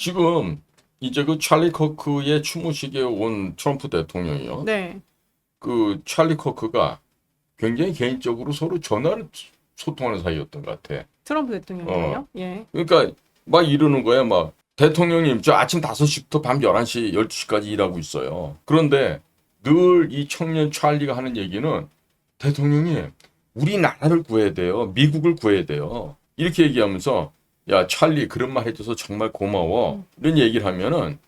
지금 이제 그 찰리 커크의 추모식에 온 트럼프 대통령이요. 네. 그 찰리 커크가 굉장히 개인적으로 서로 전화를 소통하는 사이였던 것 같아. 트럼프 대통령이요. 어. 예. 그러니까 막 이러는 거야. 막 대통령님 저 아침 5시부터 밤 11시, 12시까지 일하고 있어요. 그런데 늘 이 청년 찰리가 하는 얘기는 대통령님 우리나라를 구해야 돼요. 미국을 구해야 돼요. 이렇게 얘기하면서 야 찰리 그런 말 해줘서 정말 고마워. 이런 얘기를 하면은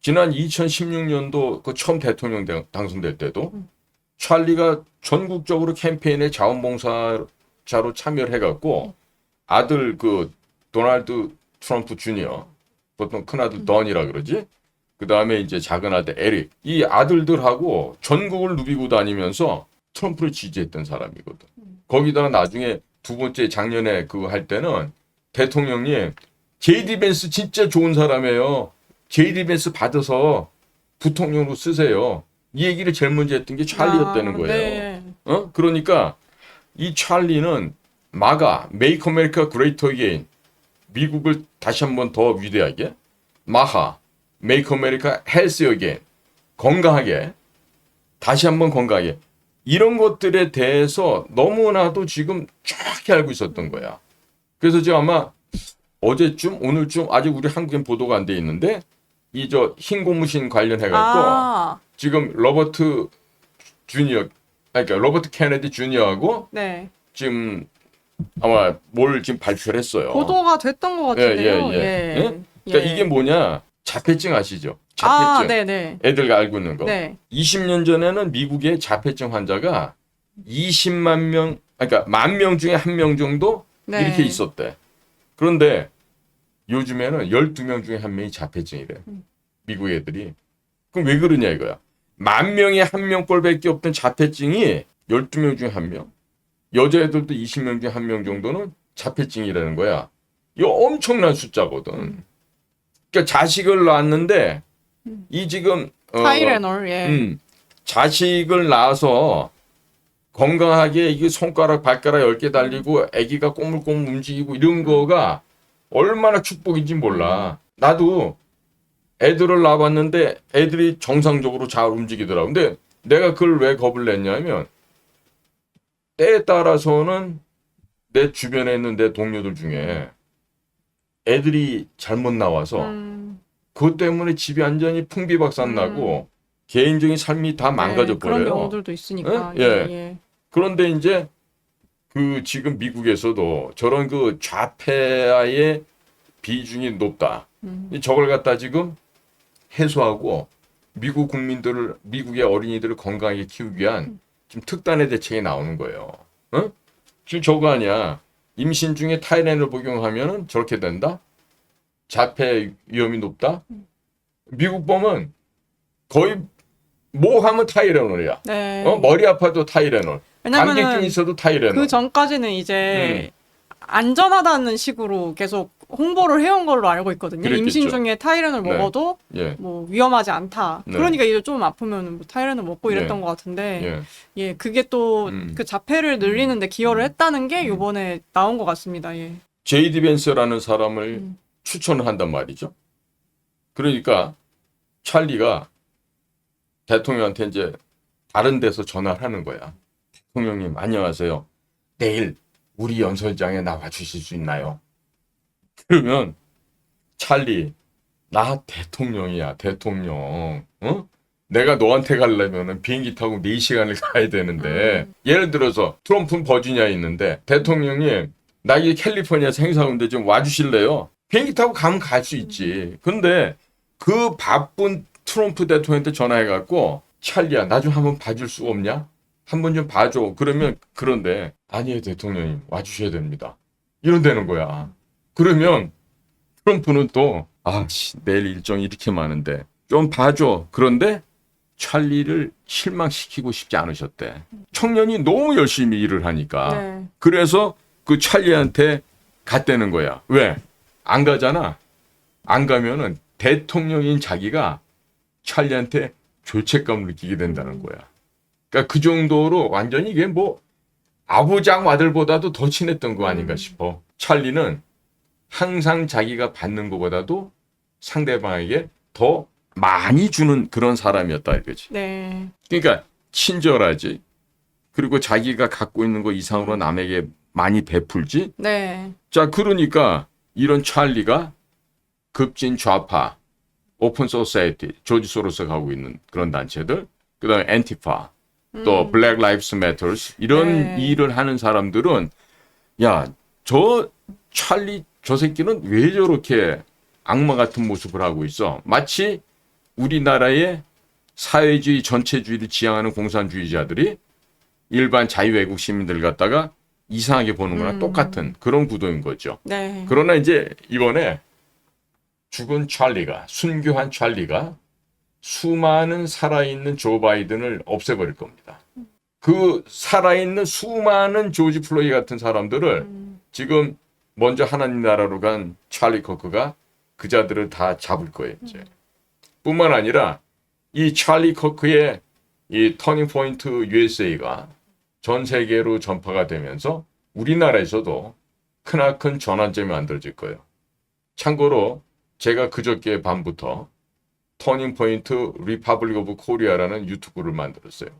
지난 2016년도 그 처음 대통령 당- 당선될 때도 찰리가 전국적으로 캠페인에 자원봉사자로 참여를 해갖고 아들 그 도널드 트럼프 주니어 보통 큰아들 던이라 그러지? 그 다음에 이제 작은 아들 에릭. 이 아들들하고 전국을 누비고 다니면서 트럼프를 지지했던 사람이거든. 거기다가 나중에 두 번째 작년에 그거 할 때는 대통령님 제이디 벤스 진짜 좋은 사람이에요 제이디 벤스 받아서 부통령으로 쓰세요 이 얘기를 제일 먼저 했던 게 찰리였다는 아, 거예요 네. 어? 그러니까 이 찰리는 마가 Make America Great Again 미국을 다시 한번 더 위대하게 마하 Make America Healthy Again 건강하게 다시 한번 건강하게 이런 것들에 대해서 너무나도 지금 정확히 알고 있었던 거야. 그래서 지금 아마 어제쯤 오늘쯤 아직 우리 한국엔 보도가 안 돼 있는데 이 저 흰 고무신 관련해 갖고 아, 지금 로버트 주니어 아니, 그러니까 로버트 케네디 주니어하고 네. 지금 아마 뭘 지금 발표를 했어요. 보도가 됐던 것 예, 같은데요. 예, 예. 예? 그러니까 예. 이게 뭐냐? 자폐증 아시죠? 아, 자폐증. 네, 네. 애들 알고 있는 거. 네. 20년 전에는 미국의 자폐증 환자가 20만 명, 그러니까 만 명 중에 한 명 정도 네. 이렇게 있었대. 그런데 요즘에는 12명 중에 한 명이 자폐증이래. 음. 미국 애들이. 그럼 왜 그러냐 이거야. 만 명에 한 명꼴밖에 없던 자폐증이 12명 중에 한 명. 여자애들도 20명 중에 한 명 정도는 자폐증이라는 거야. 이거 엄청난 숫자거든. 그러니까 자식을 낳았는데 음. 이 지금 어, 타이레놀, 예. 음, 자식을 낳아서 건강하게 이게 손가락 발가락 10개 달리고 아기가 꼬물꼬물 움직이고 이런 거가 얼마나 축복인지 몰라. 나도 애들을 낳아봤는데 애들이 정상적으로 잘 움직이더라고. 근데 내가 그걸 왜 겁을 냈냐면 때에 따라서는 내 주변에 있는 내 동료들 중에 애들이 잘못 나와서 음, 그것 때문에 집이 완전히 풍비박산 나고 개인적인 삶이 다 망가져 네, 그런 버려요. 경우들도 있으니까. 예? 예. 예. 예. 그런데 이제 그 지금 미국에서도 저런 그 좌폐의 비중이 높다. 음, 저걸 갖다 지금 해소하고 미국 국민들을 미국의 어린이들을 건강하게 키우기 위한 지금 특단의 대책이 나오는 거예요. 어? 지금 저거 아니야. 임신 중에 타이레놀 복용하면은 저렇게 된다? 자폐 위험이 높다? 미국 보면 거의 뭐 하면 타이레놀이야. 네. 어? 머리 아파도 타이레놀. 왜냐면은 있어도 타이레놀. 그 전까지는 이제 안전하다는 식으로 계속 홍보를 해온 걸로 알고 있거든요. 그랬겠죠. 임신 중에 타이레놀 네. 먹어도 예. 뭐 위험하지 않다. 네. 그러니까 이제 좀 아프면 뭐 타이레놀 먹고 이랬던 네. 것 같은데 예. 예, 그게 또 그 음. 자폐를 늘리는데 기여를 했다는 게 요번에 나온 것 같습니다. 예. 제이디 벤스라는 사람을 음. 추천을 한단 말이죠. 그러니까 찰리가 대통령한테 이제 다른 데서 전화를 하는 거야. 대통령님 안녕하세요. 내일 우리 연설장에 나와 주실 수 있나요? 그러면 찰리 나 대통령이야 대통령. 어? 내가 너한테 가려면은 비행기 타고 4시간을 가야 되는데 예를 들어서 트럼프는 버지니아에 있는데 대통령님 나 이게 캘리포니아에서 행사하는데 좀 와주실래요? 비행기 타고 가면 갈 수 있지. 근데 그 바쁜 트럼프 대통령한테 전화해갖고 찰리야 나 좀 한번 봐줄 수 없냐? 한번 좀 봐줘. 그러면 그런데 아니에요 대통령님 와주셔야 됩니다. 이런다는 거야. 그러면 트럼프는 또 아 씨 내일 일정이 이렇게 많은데 좀 봐줘. 그런데 찰리를 실망시키고 싶지 않으셨대. 청년이 너무 열심히 일을 하니까. 네. 그래서 그 찰리한테 갔다는 거야. 왜? 안 가잖아. 안 가면은 대통령인 자기가 찰리한테 죄책감을 느끼게 된다는 거야. 그러니까 그 정도로 완전히 이게 뭐 아부장 아들보다도 더 친했던 거 아닌가 음. 싶어. 찰리는 항상 자기가 받는 것보다도 상대방에게 더 많이 주는 그런 사람이었다 이거지. 네. 그러니까 친절하지. 그리고 자기가 갖고 있는 거 이상으로 남에게 많이 베풀지. 네. 자, 그러니까 이런 찰리가 급진 좌파, 오픈 소사이티, 조지 소로스가 하고 있는 그런 단체들, 그다음에 엔티파, 또 블랙 라이프스 매터스 이런 음. 네. 일을 하는 사람들은 야, 저 찰리 저 새끼는 왜 저렇게 악마 같은 모습을 하고 있어? 마치 우리나라의 사회주의 전체주의를 지향하는 공산주의자들이 일반 자유외국 시민들 갖다가 이상하게 보는 거랑 음. 똑같은 그런 구도인 거죠. 네. 그러나 이제 이번에 죽은 찰리가 순교한 찰리가 수많은 살아있는 조 바이든을 없애버릴 겁니다. 그 살아있는 수많은 조지 플로이 같은 사람들을 음. 지금 먼저 하나님 나라로 간 찰리 커크가 그 자들을 다 잡을 거예요. 이제. 뿐만 아니라 이 찰리 커크의 이 터닝 포인트 USA가 전 세계로 전파가 되면서 우리나라에서도 크나큰 전환점이 만들어질 거예요. 참고로 제가 그저께 밤부터 터닝 포인트 리퍼블릭 오브 코리아라는 유튜브를 만들었어요.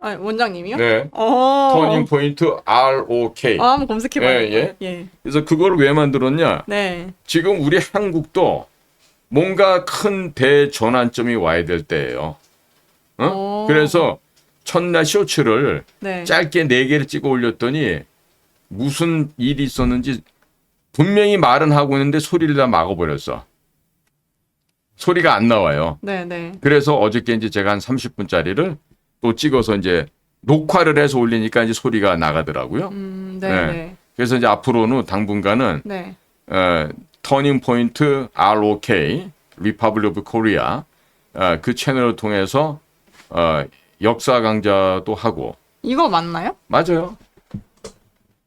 아, 원장님이요? 네. 어. 터닝 포인트 ROK. 아, 한번 검색해 봐요. 예, 예. 예. 그래서 그걸 왜 만들었냐? 네. 지금 우리 한국도 뭔가 큰 대전환점이 와야 될 때예요. 어? 오. 그래서 첫날 쇼츠를 네. 짧게 네 개를 찍어 올렸더니 무슨 일이 있었는지 분명히 말은 하고 있는데 소리를 다 막아버렸어. 소리가 안 나와요. 네, 네. 그래서 어저께 이제 제가 한 30분짜리를 또 찍어서 이제 녹화를 해서 올리니까 이제 소리가 나가더라고요. 음, 네, 네. 네. 그래서 이제 앞으로는 당분간은 네. 어, 터닝 포인트 ROK 리퍼블릭 오브 코리아 어, 그 채널을 통해서 어, 역사 강좌도 하고 이거 맞나요? 맞아요.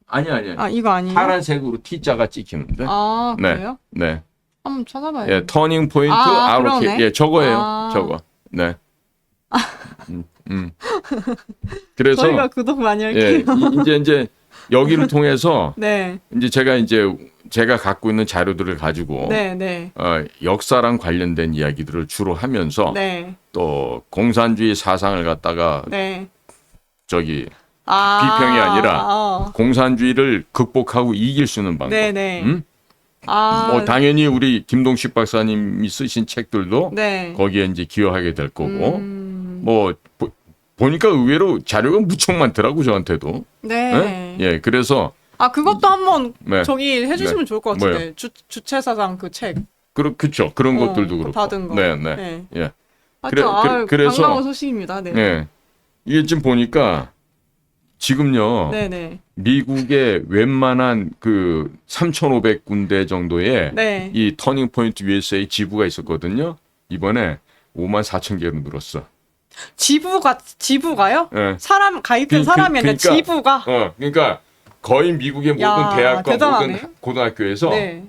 아니 아니 아니. 아, 이거 아니에요? 파란색으로 T자가 찍히는데. 아, 네. 그래요? 네. 한번 찾아봐요. 예, 터닝 포인트 아, ROK. 그러네. 예, 저거예요. 아. 저거. 네. 음, 음. 그래서 저희가 구독 많이 할게요. 예, 이- 이제 이제 여기를 통해서 네. 이제 제가 이제 제가 갖고 있는 자료들을 가지고 네, 네. 어, 역사랑 관련된 이야기들을 주로 하면서 네. 또 공산주의 사상을 갖다가 네. 저기 아. 비평이 아니라 아, 공산주의를 극복하고 이길 수 있는 방법. 네, 네. 음? 아. 뭐 당연히 우리 김동식 박사님이 쓰신 책들도 네. 거기에 이제 기여하게 될 거고 음, 뭐 보, 보니까 의외로 자료가 무척 많더라고 저한테도. 네. 예? 예, 그래서 아, 그것도 한번 네. 저기 해주시면 좋을 것 같은데. 뭐요? 주, 주체사상 그 책. 그렇 그쵸 그런 어, 것들도 그 그렇고. 받은 거. 네, 네. 네. 예. 아, 그래- 참, 아, 그- 그래 서- 반가운 소식입니다. 네. 예. 이게 지금 보니까 지금요. 네, 네. 미국의 웬만한 그 3,500군데 정도의 네. 이 터닝 포인트 USA 지부가 있었거든요. 이번에 5만 4천 개로 늘었어. 지부가 지부가요? 예. 사람 가입된 그- 그- 사람이 아니라 그러니까- 지부가. 어, 그러니까 거의 미국의 모든 야, 대학과 대단하네. 모든 고등학교에서 네.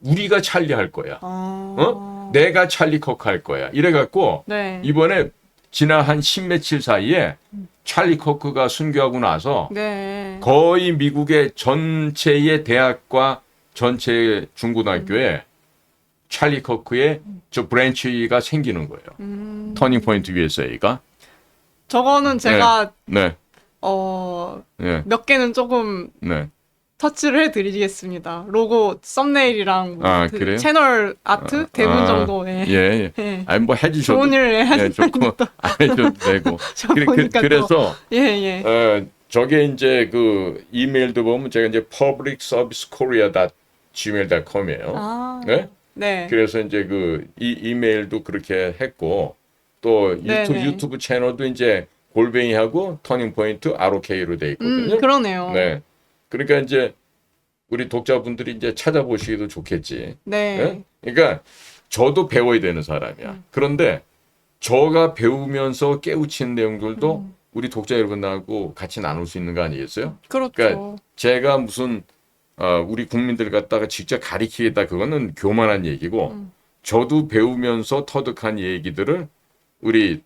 우리가 찰리 할 거야. 아. 어? 내가 찰리 커크 할 거야. 이래 갖고 네. 이번에 지난 한 십며칠 사이에 찰리 커크가 순교하고 나서 네. 거의 미국의 전체의 대학과 전체 중고등학교에 찰리 커크의 저 브랜치가 생기는 거예요. 음, 터닝 포인트 USA가. 저거는 제가 네. 어, 네. 몇 개는 조금 네. 터치를 해드리겠습니다. 로고, 썸네일이랑 뭐 아, 그 그래요? 채널 아트 대본 아, 정도에 예. 예. 예. 아니 뭐 해주셔도 좋은 일을 예, 좋고 안 해줘도 되고. 저 그래, 그, 보니까 또 그래서 예, 예. 어, 저게 이제 그 이메일도 보면 제가 이제 publicservicekorea.gmail.com이에요. 아, 네? 네. 그래서 이제 그 이 이메일도 그렇게 했고 또 유튜브, 네네. 유튜브 채널도 이제 골뱅이하고 터닝 포인트 ROK로 돼 있거든요. 음, 그러네요. 네. 그러니까 이제 우리 독자분들이 이제 찾아보시기도 좋겠지. 네. 예? 그러니까 저도 배워야 되는 사람이야. 음. 그런데 저가 배우면서 깨우치는 내용들도 음. 우리 독자 여러분들하고 같이 나눌 수 있는 거 아니겠어요? 그렇죠. 그러니까 제가 무슨 어, 우리 국민들 갖다가 직접 가리키겠다 그거는 교만한 얘기고 음. 저도 배우면서 터득한 얘기들을 우리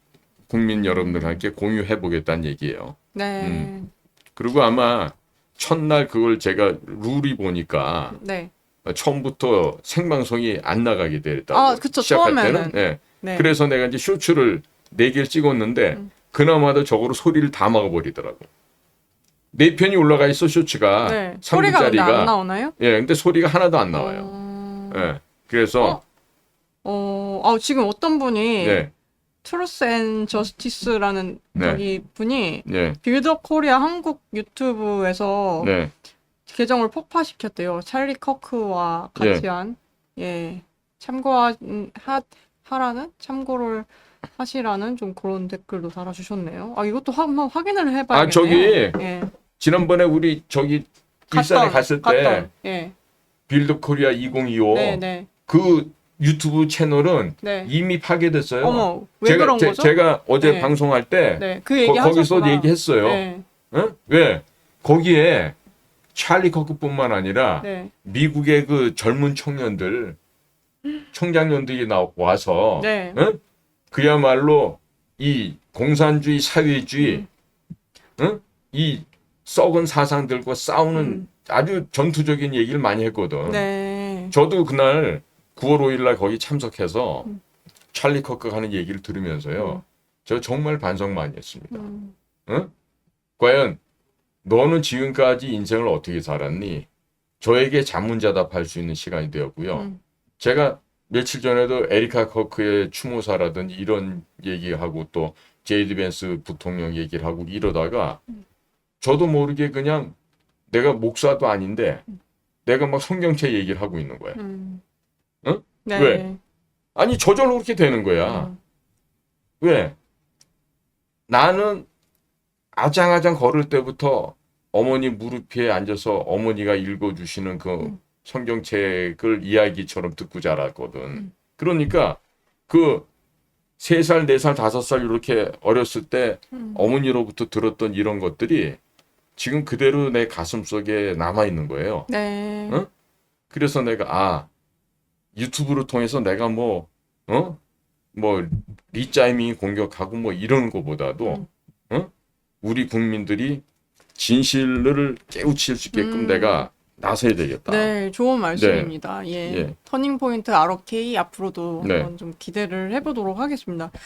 국민 여러분들과 함께 공유해 보겠다는 얘기예요. 네. 음. 그리고 아마 첫날 그걸 제가 룰이 보니까 네. 처음부터 생방송이 안 나가게 됐다고. 아, 그쵸. 시작할 처음에는. 때는. 예. 네. 그래서 내가 이제 쇼츠를 네 개를 찍었는데 음. 그나마도 저거로 소리를 다 막아버리더라고. 네 편이 올라가 있어 쇼츠가 네. 소리가 근데 3분짜리가. 안 나오나요? 예, 근데 소리가 하나도 안 나와요. 어... 예. 그래서 어, 아, 지금 어떤 분이 네, 트루스 앤 저스티스라는 네. 저기 분이 네, 빌드업 코리아 한국 유튜브에서 네, 계정을 폭파시켰대요. 찰리 커크와 같이 한. 예. 참고하, 하, 하라는? 참고를 하시라는 좀 그런 댓글도 달아주셨네요. 아, 이것도 하- 한번 확인을 해봐야겠네요. 아, 저기 예. 지난번에 우리 저기 일산에 갔던, 갔을 때 갔던. 예. 빌드 코리아 2025 네, 네. 그 유튜브 채널은 네. 이미 파괴됐어요. 어머, 왜 제가 그런 제, 거죠? 제 가 어제 네. 방송할 때 네, 그 얘기 거, 기서. 얘기했어요. 네, 응? 왜? 거기에 찰리 커크뿐만 아니라 네, 미국의 그 젊은 청년들, 청장년들이 나 와서 네. 응? 그야말로 이 공산주의 사회주의, 음. 응? 이 썩은 사상들과 싸우는 음. 아주 전투적인 얘기를 많이 했거든. 네. 저도 그날 9월 5일 날 거기 참석해서 음. 찰리 커크가 하는 얘기를 들으면서요. 저 정말 반성 많이 했습니다. 음, 응? 과연 너는 지금까지 인생을 어떻게 살았니? 저에게 자문자답할 수 있는 시간이 되었고요. 음. 제가 며칠 전에도 에리카 커크의 추모사라든지 이런 얘기하고 또 제이드 벤스 부통령 얘기를 하고 이러다가 저도 모르게 그냥 내가 목사도 아닌데 내가 막 성경책 얘기를 하고 있는 거야. 음. 응? 네. 왜? 아니 저절로 그렇게 되는 거야. 음. 왜? 나는 아장아장 걸을 때부터 어머니 무릎 위에 앉아서 어머니가 읽어주시는 그 음. 성경책을 이야기처럼 듣고 자랐거든. 음. 그러니까 그 세 살, 네 살, 다섯 살 이렇게 어렸을 때 음. 어머니로부터 들었던 이런 것들이 지금 그대로 내 가슴 속에 남아 있는 거예요. 네. 응? 그래서 내가 아 유튜브를 통해서 내가 뭐 어? 뭐 리짜이밍 공격하고 뭐 이러는 것보다도 음. 어? 우리 국민들이 진실을 깨우칠 수 있게끔 음. 내가 나서야 되겠다. 네, 좋은 말씀입니다. 예. 예. 터닝 포인트 ROK 앞으로도 네. 한번 좀 기대를 해보도록 하겠습니다.